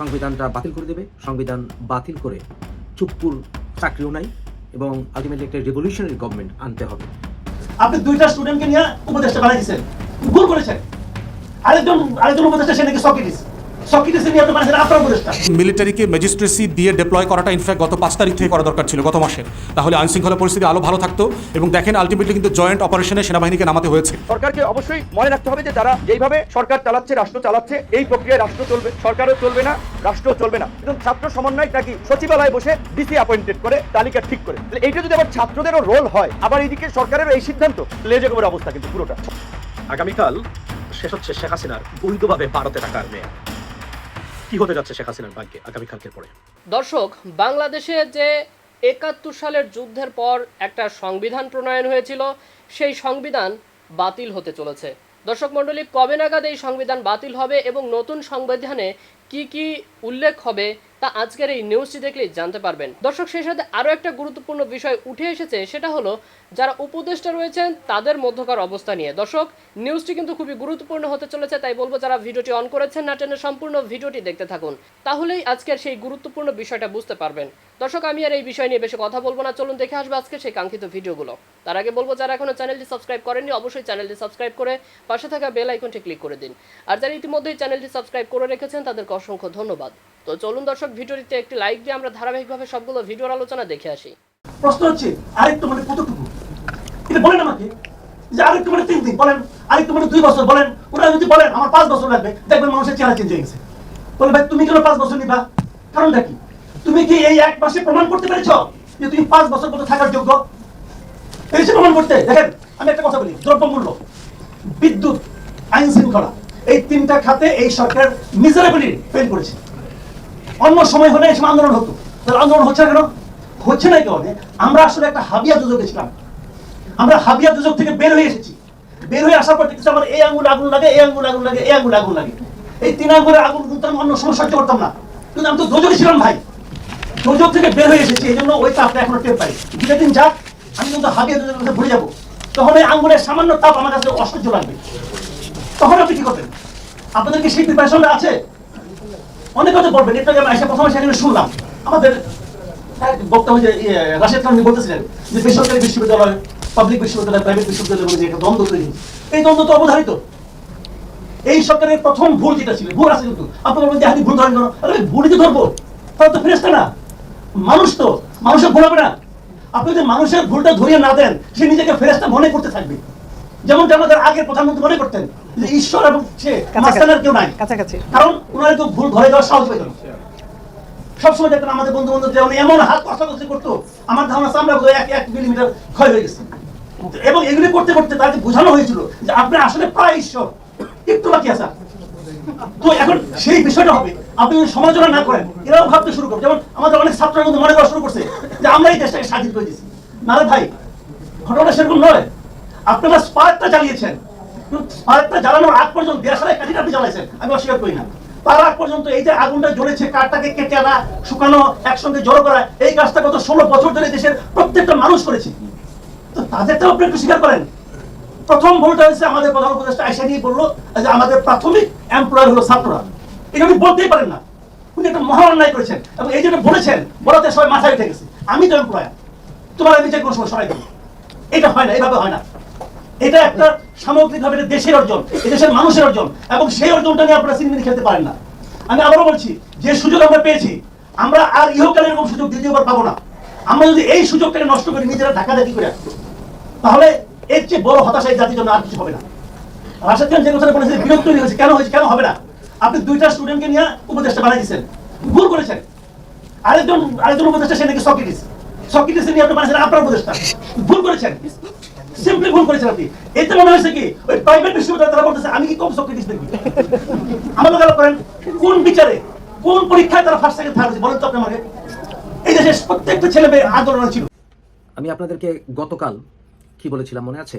সংবিধানটা বাতিল করে দেবে। সংবিধান বাতিল করে চুপ্পুর চাকরিও নাই এবং আলটিমেটলি একটা রেভলিউশনারি গভর্নমেন্ট আনতে হবে। আপনি দুইটা স্টুডেন্টকে নিয়ে উপদেশটা বানাইছেন। ভুল করেছেন। আরেকজন আরেকজন উপদেষ্টা সে নাকি সকে সক্রেটিস মিলিটারিকে ম্যাজিস্ট্রেসি দিয়ে ডেপ্লয় করাটা ইনফ্যাক্ট গত পাঁচ তারিখ থেকে করা দরকার ছিল গত মাসে। তাহলে আইনশৃঙ্খলা পরিস্থিতি আরও ভালো থাকতো এবং দেখেন আলটিমেটলি কিন্তু জয়েন্ট অপারেশনে সেনাবাহিনীকে নামাতে হয়েছে। সরকারকে অবশ্যই মনে রাখতে হবে যে তারা যেইভাবে সরকার চালাচ্ছে রাষ্ট্র চালাচ্ছে এই প্রক্রিয়ায় রাষ্ট্র চলবে সরকারও চলবে না রাষ্ট্র চলবে না। এবং ছাত্র সমন্বয় নাকি সচিবালয়ে বসে ডিসি অ্যাপয়েন্টেড করে তালিকা ঠিক করে। তাহলে এইটা যদি আবার ছাত্রদেরও রোল হয় আবার এইদিকে সরকারেরও এই সিদ্ধান্ত লেজে গোবর অবস্থা কিন্তু পুরোটা। আগামীকাল শেষ হচ্ছে শেখ হাসিনার বৈধভাবে ভারতে থাকার মেয়াদ কি হতে যাচ্ছে শেখ হাসিনার ভাগ্যে আগামীকালকের পরে? দর্শক, বাংলাদেশে যে একাত্তর সালের যুদ্ধের পর একটা সংবিধান প্রণয়ন হয়েছিল, সেই সংবিধান বাতিল হতে চলেছে। দর্শক মণ্ডলী, কবে নাগাদ এই সংবিধান বাতিল হবে এবং নতুন সংবিধানে কি কি উল্লেখ হবে তা আজকের এই নিউজটি দেখলেই জানতে পারবেন। দর্শক, সেই সাথে আরও একটা গুরুত্বপূর্ণ বিষয় উঠে এসেছে, সেটা হলো যারা উপদেষ্টা রয়েছেন, তাদের মধ্যকার অবস্থা নিয়ে। দর্শক নিউজটি কিন্তু খুবই গুরুত্বপূর্ণ হতে চলেছে, তাই বলব যারা ভিডিওটি অন করেছেন না টেনে সম্পূর্ণ ভিডিওটি দেখতে থাকুন। তাহলেই আজকের সেই গুরুত্বপূর্ণ বিষয়টা বুঝতে পারবেন। দর্শক, আমি আর এই বিষয় নিয়ে বেশি কথা বলব না, চলুন দেখে আসব আজকে সেই কাঙ্ক্ষিত ভিডিওগুলো। তার আগে বলব, যারা এখনও চ্যানেলটি সাবস্ক্রাইব করেননি, অবশ্যই চ্যানেলটি সাবস্ক্রাইব করে পাশে থাকা বেল আইকনটি ক্লিক করে দিন। আর যারা ইতিমধ্যেই চ্যানেলটি সাবস্ক্রাইব করে রেখেছেন, তাদেরকে অসংখ্য ধন্যবাদ। তো চলুন দর্শক, ভিডিওটিতে একটি লাইক দিয়ে আমরা ধারাবাহিকভাবে সবগুলো ভিডিওর আলোচনা দেখে আসি। প্রশ্ন হচ্ছে, আরেকটু মানে কতটুকু? এটা বলেন আমাকে, যে আরেকটু মানে তিন দিন বলেন, আরেকটু মানে দুই বছর, বলেন ওরা যদি বলেন, আমার পাঁচ বছর লাগবে দেখবেন মানুষের চেহারা চেঞ্জ হয়ে গেছে। বলে ভাই, তুমি কেন পাঁচ বছর নিবা? কারণটা কি? তুমি কি এই এক মাসে প্রমাণ করতে পেরেছ যে তুমি পাঁচ বছর পর্যন্ত থাকার যোগ্য? পেরেছে প্রমাণ করতে, দেখেন, আমি একটা কথা বলি, দ্রব্যমূল্য, বিদ্যুৎ, আইন শৃঙ্খলা এই তিনটা খাতে এই সরকার মিজারেবলি ফেল করেছে। অন্য সময় হলে সময় আন্দোলন হতো। তাহলে আন্দোলন হচ্ছে কেন? হচ্ছে না কেন? আমরা আসলে একটা হাবিয়া দুযোগে ছিলাম আমরা হাবিয়া দুযোগ থেকে বের হয়ে এসেছি। বের হয়ে আসার পর দেখতেছি আমার এই আঙ্গুল আগুন লাগে, এই আঙ্গুল আগুন লাগে, এই আঙ্গুল আগুন লাগে। এই তিন আঙ্গুলের আগুন কিন্তু আমি অন্য সময় সহ্য করতাম না। কিন্তু আমি তো দোজকে ছিলাম ভাই। দোজক থেকে বের হয়ে এসেছি এই জন্য ওই তাপটা এখনও টের পাই। দুটা দিন যাক, আমি কিন্তু হাবিয়া দুযোগের কাছে ভুলে যাব। তখন এই আঙ্গুলের সামান্য তাপ আমার কাছে অসহ্য লাগবে। তখন আপনি কি করবেন আপনাদের কি সেই প্রিপারেশনটা আছে? অনেক কথা বলবেন এটা আমি এসে প্রথমে সেখানে শুনলাম। আমাদের এক বক্তব্য যে ইয়ে, রাশেদ খান বলতেছিলেন যে বেসরকারি বিশ্ববিদ্যালয় পাবলিক বিশ্ববিদ্যালয় প্রাইভেট বিশ্ববিদ্যালয় যে একটা দ্বন্দ্ব তৈরি। এই দ্বন্দ্ব তো অবধারিত। এই সরকারের প্রথম ভুল যেটা ছিল ভুল আছে কিন্তু। আপনি বলবেন যে আপনি ভুল ধরেন কেন? আরে ভুলই তো ধরবো। তাহলে তো ফেরেস্তা না। মানুষ তো মানুষের ভুল হবে না। আপনি যদি মানুষের ভুলটা ধরিয়ে না দেন সে নিজেকে ফেরেস্তা মনে করতে থাকবে। যেমনটা আমাদের আগের প্রধানমন্ত্রী মনে করতেন ঈশ্বর এবং সে মাঝখানের কেউ নাই। কাছাকাছি। কারণ ওনারা তো ভুল ধরে দেওয়ার সাহস পাইত না। সবসময় দেখতেন আমাদের বন্ধু বান্ধব যেমন এমন হাত কষাকষি করতো আমার ধারণা চামড়া বোধহয় এক এক মিলিমিটার ক্ষয় হয়ে গেছে। এবং এগুলি করতে করতে তাকে বোঝানো হয়েছিল যে আপনি আসলে প্রায় ঈশ্বর। একটু বাকি আছে। তো এখন সেই বিষয়টা হবে। আপনি যদি সমালোচনা না করেন এরাও ভাবতে শুরু করবে। যেমন আমাদের অনেক ছাত্ররা কিন্তু মনে করা শুরু করছে যে আমরা এই দেশটাকে স্বাধীন করে দিয়েছি। না রে ভাই ঘটনা সেরকম নয়। আপনারা স্পার্কটা জ্বালিয়েছেন জ্বালানোর আগ পর্যন্ত দেশালাই কাঠিটা আপনি জ্বালাইছেন, আমি অস্বীকার করি না। তার আগ পর্যন্ত এই যে আগুনটা জ্বলেছে, কাঠটাকে কেটে আনা, শুকানো, একসঙ্গে জড়ো করা, এই কাজটা গত ষোলো বছর ধরে দেশের প্রত্যেকটা মানুষ করেছে। তো আপনি একটু স্বীকার করেন। প্রথম ভুলটা হয়েছে আমাদের প্রধান উপদেষ্টা আইসা নিয়ে বলল যে আমাদের প্রাথমিক এমপ্লয়ার হলো ছাত্ররা। এটা উনি বলতেই পারেন না। উনি একটা মহা অন্যায় করেছেন এবং এই যেটা বলেছেন, বলাতে সবাই মাথায় উঠে গেছে। আমি তো এমপ্লয়ার তোমার আমি যে কোনো সময় দেবো। এটা হয় না এইভাবে হয় না। এটা একটা সামগ্রিকভাবে দেশের অর্জন দেশের মানুষের অর্জন, এবং সেই অর্জনটা নিয়ে আপনারা সিনেমিনি খেলতে পারেন না। আমি আবারও বলছি, যে সুযোগ আমরা পেয়েছি, আমরা আর ইহকালে এরকম সুযোগ দ্বিতীয়বার পাবো না। আমরা যদি এই সুযোগটাকে নষ্ট করি নিজেরা ঢাকা করে তাহলে এর চেয়ে বড় হতাশা এই জাতির জন্য আর কিছু হবে না। রাশেদ খান যে কথাটা বলেছে বিরক্ত হয়েছে, কেন হয়েছে, কেন হবে না? আপনি দুইটা স্টুডেন্টকে নিয়ে উপদেশটা দিচ্ছেন ভুল করেছেন। আরেকজন আরেকজন উপদেষ্টা, সে নাকি সক্রেটিস সক্রেটিস নিয়ে আপনি বানিয়েছেন আপনার উপদেষ্টা। ভুল করেছেন। সিম্পলি ভুল আপনি। এতে মনে হয়েছে কি, ওই প্রাইভেট বিশ্ববিদ্যালয় বলতেছে, আমি কি কম আমার করেন কোন বিচারে, কোন পরীক্ষায় তারা ফার্স্ট সেকেন্ড থার্ড বলেন তো আপনি আমাকে? এই দেশের প্রত্যেকটা ছেলে মেয়ে আন্দোলন ছিল। আমি আপনাদেরকে গতকাল কি বলেছিলাম মনে আছে?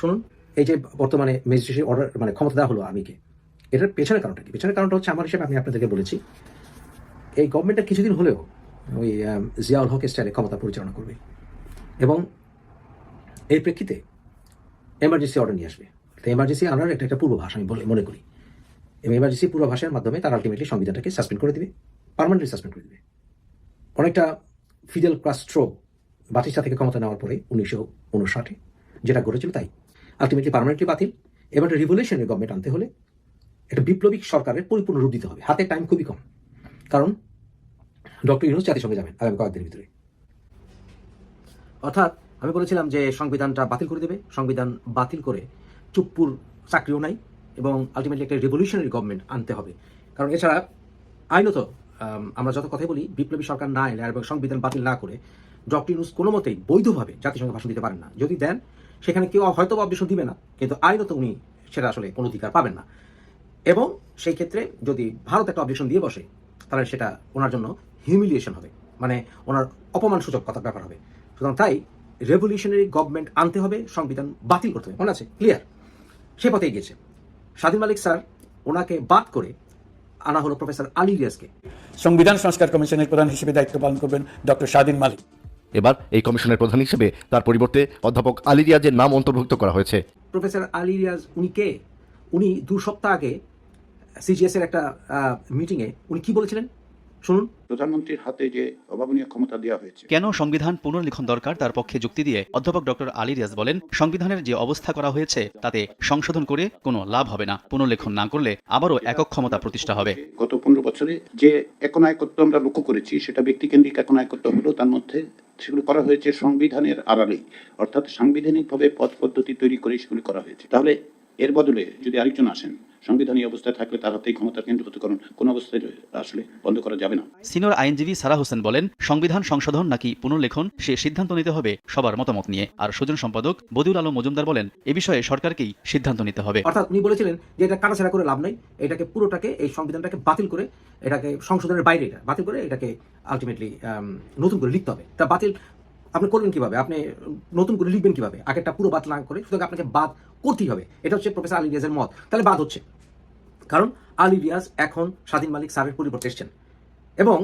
শুনুন, এই যে বর্তমানে ম্যাজিস্ট্রেসি অর্ডার মানে ক্ষমতা দেওয়া হলো আমিকে, এটার পেছনের কারণটা কি? পেছনের কারণটা হচ্ছে, আমার হিসেবে আমি আপনাদেরকে বলেছি, এই গভর্নমেন্টটা কিছুদিন হলেও ওই জিয়াউল হক স্টাইলে ক্ষমতা পরিচালনা করবে। এবং এই প্রেক্ষিতে এমার্জেন্সি অর্ডার নিয়ে আসবে। তো এমার্জেন্সি আনার একটা একটা পূর্বাভাস আমি মনে করি। এবং এমার্জেন্সি পূর্বাভাসের মাধ্যমে তারা আলটিমেটলি সংবিধানটাকে সাসপেন্ড করে দিবে পারমানেন্টলি সাসপেন্ড করে দিবে। অনেকটা ফিদেল কাস্ট্রো বাতিসা থেকে ক্ষমতা নেওয়ার পরে উনিশশো উনষাটে যেটা ঘটেছিল তাই আলটিমেটলি পারমানেন্টলি বাতিল। এবং একটা রিভলিউশনারি গভর্নমেন্ট আনতে হলে একটা বিপ্লবিক সরকারের পরিপূর্ণ রূপ দিতে হবে। হাতে টাইম খুবই কম। কারণ ডক্টর ইউনুস জাতিসংঘে যাবেন আগামী কয়েকদিনের ভিতরে। অর্থাৎ আমি বলেছিলাম যে সংবিধানটা বাতিল করে দেবে। সংবিধান বাতিল করে চুপ্পুর চাকরিও নাই এবং আলটিমেটলি একটা রেভলিউশনারি গভর্নমেন্ট আনতে হবে। কারণ এছাড়া আইনত আমরা যত কথাই বলি, বিপ্লবী সরকার না এলে এবং সংবিধান বাতিল না করে ডক্টর ইউনুস কোনো মতেই বৈধভাবে জাতিসংঘে ভাষণ দিতে পারেন না। যদি দেন, সেখানে কেউ হয়তো বা অবজেকশন দিবে না, কিন্তু আইনত উনি সেটা আসলে কোনো অধিকার পাবেন না। এবং সেই ক্ষেত্রে যদি ভারত একটা অবজেকশন দিয়ে বসে, তাহলে সেটা ওনার জন্য হিউমিলিয়েশন হবে। মানে ওনার অপমানসূচক কথা ব্যাপার হবে। সুতরাং তাই রেভলিউশনারি গভর্নমেন্ট আনতে হবে সংবিধান বাতিল করতে হবে। মনে আছে? ক্লিয়ার সে পথে গিয়েছে স্বাধীন মালিক স্যার ওনাকে বাদ করে আনা হলো প্রফেসর আলী রিয়াজকে। সংবিধান সংস্কার কমিশনের প্রধান হিসেবে দায়িত্ব পালন করবেন ডক্টর স্বাধীন মালিক। এবার এই কমিশনের প্রধান হিসেবে তার পরিবর্তে অধ্যাপক আলী রিয়াজের নাম অন্তর্ভুক্ত করা হয়েছে। প্রফেসর আলী রিয়াজ উনি কে? উনি দু সপ্তাহ আগে সিজিএস এর একটা মিটিংয়ে উনি কি বলেছিলেন? শুনুন। প্রধানমন্ত্রীর হাতে যে অভাবনীয় ক্ষমতা দেওয়া হয়েছে। কেন সংবিধান পুনর্লিখন দরকার? তার পক্ষে যুক্তি দিয়ে অধ্যাপক ডক্টর আলী রিয়াজ বলেন সংবিধানের যে অবস্থা করা হয়েছে তাতে সংশোধন করে কোনো লাভ হবে না। পুনর্লেখন না করলে আবারও একক ক্ষমতা প্রতিষ্ঠা হবে। গত পনেরো বছরে যে একনায়কত্ব আমরা লক্ষ্য করেছি সেটা ব্যক্তি ব্যক্তিকেন্দ্রিক একনায়কত্ব হলো তার মধ্যে সেগুলো করা হয়েছে সংবিধানের আড়ালেই। অর্থাৎ সাংবিধানিকভাবে পথ পদ্ধতি তৈরি করে সেগুলি করা হয়েছে। তাহলে এর বদলে যদি আরেকজন আসেন সংবিধানী অবস্থায় থাকলে তার হাতেই ক্ষমতার কেন্দ্রীভূতকরণ কোন অবস্থায় আসলে বন্ধ করা যাবে না। সিনিয়র আইনজীবী সারা হোসেন বলেন সংবিধান সংশোধন নাকি পুনর্লেখন সে সিদ্ধান্ত নিতে হবে সবার মতামত নিয়ে। আর সুজন সম্পাদক বদিউল আলম মজুমদার বলেন এ বিষয়ে সরকারকেই সিদ্ধান্ত নিতে হবে। অর্থাৎ উনি বলেছিলেন যে এটা কাটাছেড়া করে লাভ নাই এটাকে পুরোটাকে এই সংবিধানটাকে বাতিল করে এটাকে সংশোধনের বাইরে এটা বাতিল করে এটাকে আলটিমেটলি নতুন করে লিখতে হবে। তা বাতিল আপনি করবেন কীভাবে? আপনি নতুন করে লিখবেন কীভাবে? আগেরটা পুরো বাদ না করে সুতরাং আপনাকে বাদ করতেই হবে। এটা হচ্ছে প্রফেসর আলী রিয়াজের মত। তাহলে বাদ হচ্ছে। কারণ আলী রিয়াজ এখন স্বাধীন মালিক স্যারের পরিবর্তে এসছেন। এবং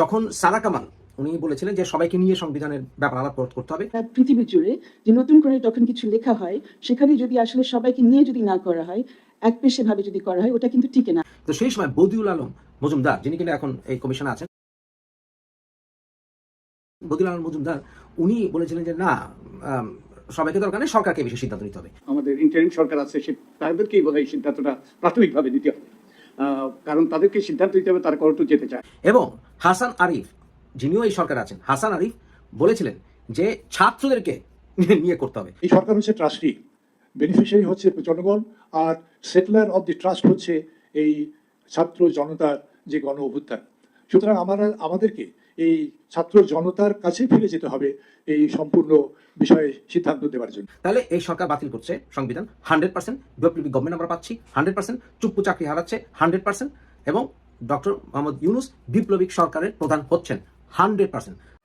যখন সারা কামাল উনি বলেছিলেন যে সবাইকে নিয়ে সংবিধানের ব্যাপার আলাপ করতে হবে। সারা পৃথিবী জুড়ে যে নতুন করে যখন কিছু লেখা হয় সেখানে যদি আসলে সবাইকে নিয়ে যদি না করা হয় এক পেশে ভাবে যদি করা হয় ওটা কিন্তু টিকে না। তো সেই সময় বদিউল আলম মজুমদার যিনি কিনা এখন এই কমিশনে আছেন আলম মজুমদার উনি বলেছিলেন যে না সবাইকে দরকার নেই সরকারকে বিষয়ে সিদ্ধান্ত নিতে হবে। আমাদের ইন্টারিম সরকার আছে সে তাদেরকেই বোধ হয় সিদ্ধান্তটা প্রাথমিকভাবে দিতে হবে। কারণ তাদেরকে সিদ্ধান্ত দিতে হবে তারা কতটুকু যেতে চায়। এবং হাসান আরিফ যিনিও এই সরকার আছেন হাসান আরিফ বলেছিলেন যে ছাত্রদেরকে নিয়ে করতে হবে। এই সরকার হচ্ছে ট্রাস্টি বেনিফিশিয়ারি হচ্ছে জনগণ আর সেটলার অফ দি ট্রাস্ট হচ্ছে এই ছাত্র জনতার যে গণ অভ্যুত্থান সুতরাং আমরা আমাদেরকে এই ছাত্র জনতার কাছে ফিরে যেতে হবে এই সম্পূর্ণ বিষয়ে সিদ্ধান্ত দেওয়ার জন্য। তাহলে এই সরকার বাতিল করছে সংবিধান, হান্ড্রেড পার্সেন্ট বিপ্লবী গভর্নমেন্ট আমরা পাচ্ছি, হান্ড্রেড পার্সেন্ট চুপ্পু চাকরি হারাচ্ছে, হান্ড্রেড পার্সেন্ট এবং ডক্টর মোহাম্মদ ইউনুস বিপ্লবিক সরকারের প্রধান হচ্ছেন, হান্ড্রেড পার্সেন্ট।